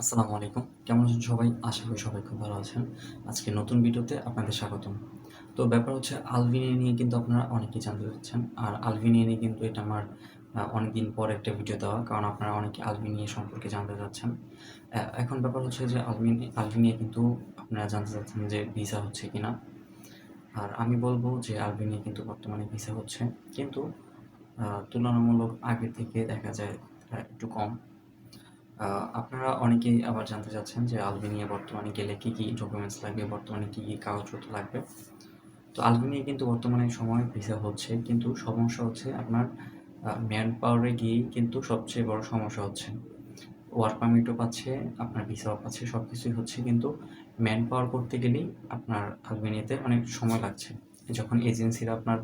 আসসালামু আলাইকুম। কেমন আছেন সবাই? আশা করি সবাই খুব ভালো আছেন। আজকে নতুন ভিডিওতে আপনাদের স্বাগতম। তো ব্যাপার হচ্ছে আলভিনিয়া নিয়ে কিন্তু আপনারা অনেকেই জানতে চাচ্ছেন আর আলভিনিয়া নিয়ে কিন্তু এটা আমার অনেক দিন পর একটা ভিডিও দেওয়া, কারণ আপনারা অনেকে আলভিনিয়া সম্পর্কে জানতে চাচ্ছেন। এখন ব্যাপার হচ্ছে যে, আলভিনি আলভিনিয়া কিন্তু আপনারা জানতে চাচ্ছেন যে ভিসা হচ্ছে কি না আর আমি বলব যে আলবেনিয়া কিন্তু বর্তমানে ভিসা হচ্ছে। কিন্তু তুলনামূলক আগে থেকে দেখা যায় একটু কম। আপনারা অনেকেই আবার জানতে চাচ্ছেন যে আলবেনিয়া বর্তমানে গেলে কী কী ডকুমেন্টস লাগবে, বর্তমানে কী কী কাগজপত্র লাগবে। তো আলবেনিয়া কিন্তু বর্তমানে সময় ভিসা হচ্ছে, কিন্তু সমস্যা হচ্ছে আপনার ম্যান পাওয়ারে গিয়েই কিন্তু সবচেয়ে বড় সমস্যা হচ্ছে। ওয়ার্ক পারমিটও পাচ্ছে, আপনার ভিসাও পাচ্ছে সব কিছুই হচ্ছে, কিন্তু ম্যান পাওয়ার করতে গেলেই আপনার আলবেনিয়াতে অনেক সময় লাগছে। যখন এজেন্সিরা আপনার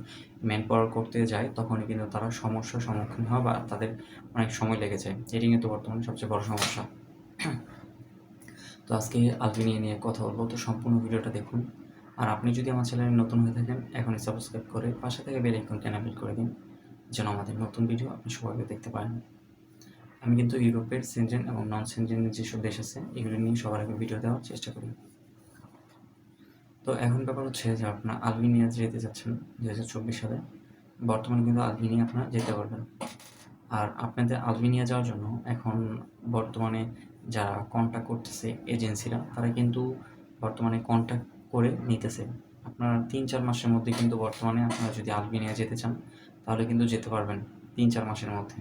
ম্যান পাওয়ার করতে যায়, তখনই কিন্তু তারা সমস্যার সম্মুখীন হয় বা তাদের অনেক সময় লেগে যায়। এটি কিন্তু বর্তমানে সবচেয়ে বড় সমস্যা। তো আজকে আলবেনিয়া নিয়ে কথা বলব। তো সম্পূর্ণ ভিডিওটা দেখুন। আর আপনি যদি আমার চ্যানেলে নতুন হয়ে থাকেন, এখনই সাবস্ক্রাইব করে পাশে থেকে বেল আইকনকে এনাবেল করে দিন, যেন আমাদের নতুন ভিডিও আপনি সবাইকে দেখতে পারেন। আমি কিন্তু ইউরোপের সেনজেন এবং নন সেনজেনের যেসব দেশ আছে, এগুলো নিয়ে সবার আগে ভিডিও দেওয়ার চেষ্টা করি। তো এখন ব্যাপার হচ্ছে যে আপনার আলবেনিয়া যেতে যাচ্ছেন দু হাজার চব্বিশ সালে, বর্তমানে কিন্তু আলবেনিয়া আপনারা যেতে পারবেন। আর আপনাদের আলবেনিয়া যাওয়ার জন্য এখন বর্তমানে যারা কন্ট্যাক্ট করতেছে এজেন্সিরা, তারা কিন্তু বর্তমানে কন্ট্যাক্ট করে নিতেছে। আপনারা তিন চার মাসের মধ্যে কিন্তু বর্তমানে আপনারা যদি আলবেনিয়া যেতে চান, তাহলে কিন্তু যেতে পারবেন তিন চার মাসের মধ্যে।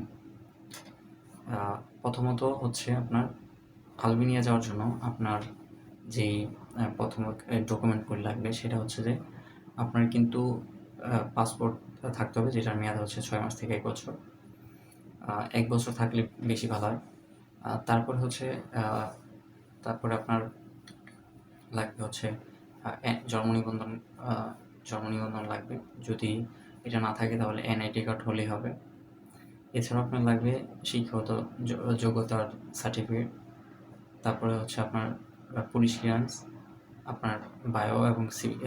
প্রথমত হচ্ছে আপনার আলবেনিয়া যাওয়ার জন্য আপনার যেই প্রথম ডকুমেন্টগুলি লাগবে, সেটা হচ্ছে যে আপনার কিন্তু পাসপোর্ট থাকতে হবে, যেটার মেয়াদ হচ্ছে ছয় মাস থেকে এক বছর। এক বছর থাকলে বেশি ভালো হয়। তারপরে হচ্ছে তারপরে আপনার লাগবে হচ্ছে জন্ম নিবন্ধন জন্ম নিবন্ধন লাগবে। যদি এটা না থাকে তাহলে এনআইডি কার্ড হলেই হবে। এছাড়াও আপনার লাগবে শিক্ষাগত যোগ্যতার সার্টিফিকেট তারপরে হচ্ছে আপনার পুলিশ ক্লিয়ারেন্স আপনার বায়ো এবং সিভি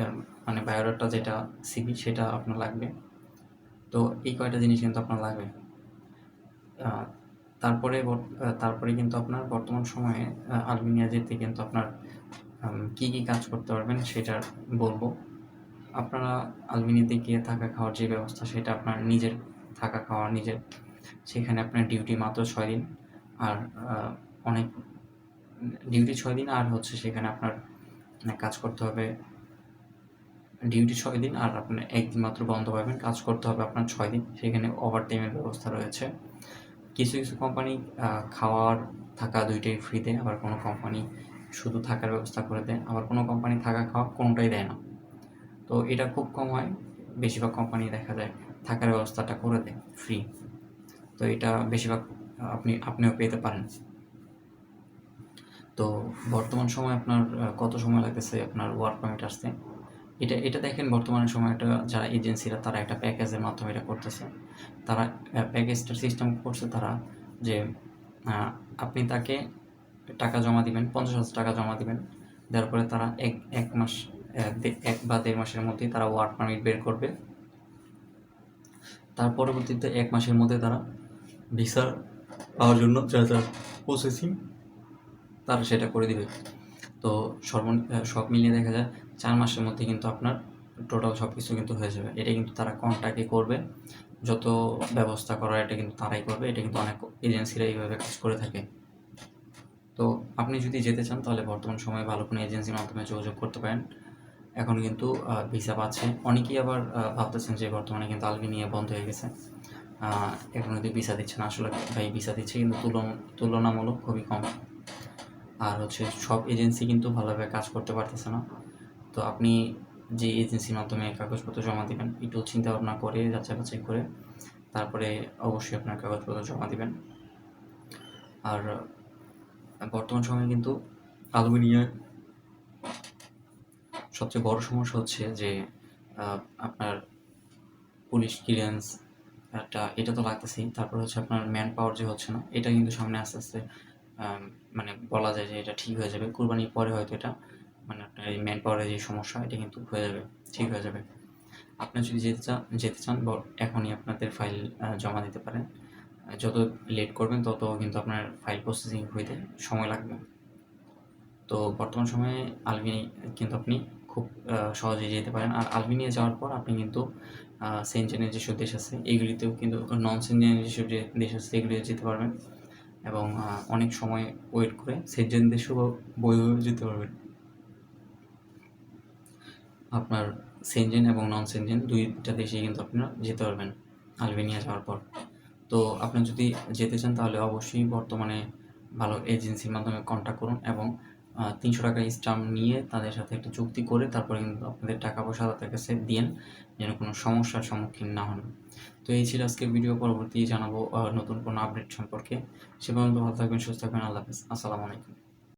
মানে বায়োডাটা যেটা সিভি সেটা আপনার লাগবে। তো এই কয়টা জিনিস কিন্তু আপনার লাগবে। তারপরে তারপরে কিন্তু আপনার বর্তমান সময়ে আহ, আলবেনিয়া যেতে কিন্তু আপনার কি কি কাজ করতে পারবেন সেটা বলব। আপনারা আলবেনিয়াতে গিয়ে থাকা খাওয়ার যে ব্যবস্থা সেটা আপনার নিজের থাকা খাওয়া নিজের সেখানে আপনার ডিউটি মাত্র ছয় দিন। আর অনেক ডিউটি ছয় দিন আর হচ্ছে সেখানে আপনার কাজ করতে হবে ডিউটি ছয় দিন আর আপনার একদিন মাত্র বন্ধ পাবেন। কাজ করতে হবে আপনার ছয় দিন। সেখানে ওভার টাইমের ব্যবস্থা রয়েছে। কিছু কিছু কোম্পানি খাওয়ার থাকা দুইটাই ফ্রি দেয় আবার কোনো কোম্পানি শুধু থাকার ব্যবস্থা করে দেয়। আবার কোনো কোম্পানি থাকা খাওয়া কোনোটাই দেয় না। তো এটা খুব কম হয়। বেশিরভাগ কোম্পানি দেখা যায় থাকার ব্যবস্থাটা করে দেয় ফ্রি তো এটা বেশিরভাগ আপনি, আপনিও পেতে পারেন। তো বর্তমান সময় আপনার কত সময় লাগতেছে আপনার ওয়ার্ক পারমিট আসতে? এটা এটা দেখেন বর্তমানে সময় একটা যারা এজেন্সিরা তারা একটা প্যাকেজের মাধ্যমে এটা করতেছে। তারা প্যাকেজটার সিস্টেম করছে তারা যে আপনি তাকে টাকা জমা দিবেন, পঞ্চাশ হাজার টাকা জমা দিবেন। দেওয়ার পরে তারা এক এক মাস এক বা দেড় মাসের মধ্যেই তারা ওয়ার্ক পারমিট বের করবে। তার পরবর্তীতে এক মাসের মধ্যে তারা ভিসা পাওয়ার জন্য যা যা প্রসেসিং তারা সেটা করে দিবে। তো সর্ব সব মিলিয়ে দেখা যায় চার মাসের মধ্যে কিন্তু আপনার টোটাল সব কিছু কিন্তু হয়ে যাবে। এটা কিন্তু তারা কন্ট্যাক্টই করবে। যত ব্যবস্থা করার এটা কিন্তু তারাই করবে। এটা কিন্তু অনেক এজেন্সিরা এইভাবে কাজ করে থাকে। তো আপনি যদি যেতে চান তাহলে বর্তমান সময়ে ভালো কোনো এজেন্সির মাধ্যমে যোগাযোগ করতে পারেন। এখন কিন্তু ভিসা পাচ্ছে। অনেকেই আবার ভাবতেছেন যে বর্তমানে কিন্তু আলবেনিয়া বন্ধ হয়ে গেছে। এখন যদি ভিসা দিচ্ছে না। আসলে ভাই ভিসা দিচ্ছে কিন্তু তুলন- তুলনামূলক খুবই কম। আর হচ্ছে সব এজেন্সি কিন্তু ভালোভাবে কাজ করতে পারতেছে না। তো আপনি যে এজেন্সির মাধ্যমে কাগজপত্র জমা দিবেন, একটু চিন্তা ভাবনা করে যাচাই বাছাই করে, তারপরে অবশ্যই আপনার কাগজপত্র জমা দিবেন। আর বর্তমান সময়ে কিন্তু আলবেনিয়ায় সবচেয়ে বড় সমস্যা হচ্ছে যে আপনার পুলিশ ক্লিয়ারেন্স একটা, এটা তো লাগতেছেই। তারপর হচ্ছে আপনার ম্যান পাওয়ার যে হচ্ছে না, এটা কিন্তু সামনে আস্তে আস্তে মানে বলা যায় যে এটা ঠিক হয়ে যাবে। কুরবানির পরে হয়তো এটা মানে আপনার এই ম্যান পাওয়ারের যে সমস্যা, এটা কিন্তু হয়ে যাবে, ঠিক হয়ে যাবে। আপনি যদি যেতে চান যেতে চান এখনই আপনাদের ফাইল জমা দিতে পারেন। যত লেট করবেন, তত কিন্তু আপনার ফাইল প্রসেসিং হইতে সময় লাগবে। তো বর্তমান সময়ে আলবিনি কিন্তু আপনি খুব সহজেই যেতে পারেন। আর আলবিনিয়া যাওয়ার পর আপনি কিন্তু সেনজেনের যেসব দেশ আছে, এগুলিতেও কিন্তু নন সেনজেনের যেসব যে দেশ আছে, এগুলিতে যেতে পারবেন। এবং অনেক সময় ওয়েট করে। সেনজেন দেশেও বইভাবে যেতে পারবেন আপনার সেনজেন এবং নন সেনজেন দুইটা দেশেই কিন্তু আপনারা যেতে পারবেন আলবেনিয়া যাওয়ার পর। তো আপনি যদি যেতে চান তাহলে অবশ্যই বর্তমানে ভালো এজেন্সির মাধ্যমে কন্ট্যাক্ট করুন এবং তিনশো টাকা স্টাম্প নিয়ে তাদের সাথে একটা চুক্তি করে তারপরে কিন্তু আপনাদের টাকা পয়সা তাদের কাছে দিন, যেন কোনো সমস্যার সম্মুখীন না হন। তো এই ছিল আজকের ভিডিও পরবর্তী জানাব নতুন কোনো আপডেট সম্পর্কে। সে পর্যন্ত ভালো থাকবেন, সুস্থ থাকবেন, আল্লাহ হাফিজ। আসসালামু আলাইকুম।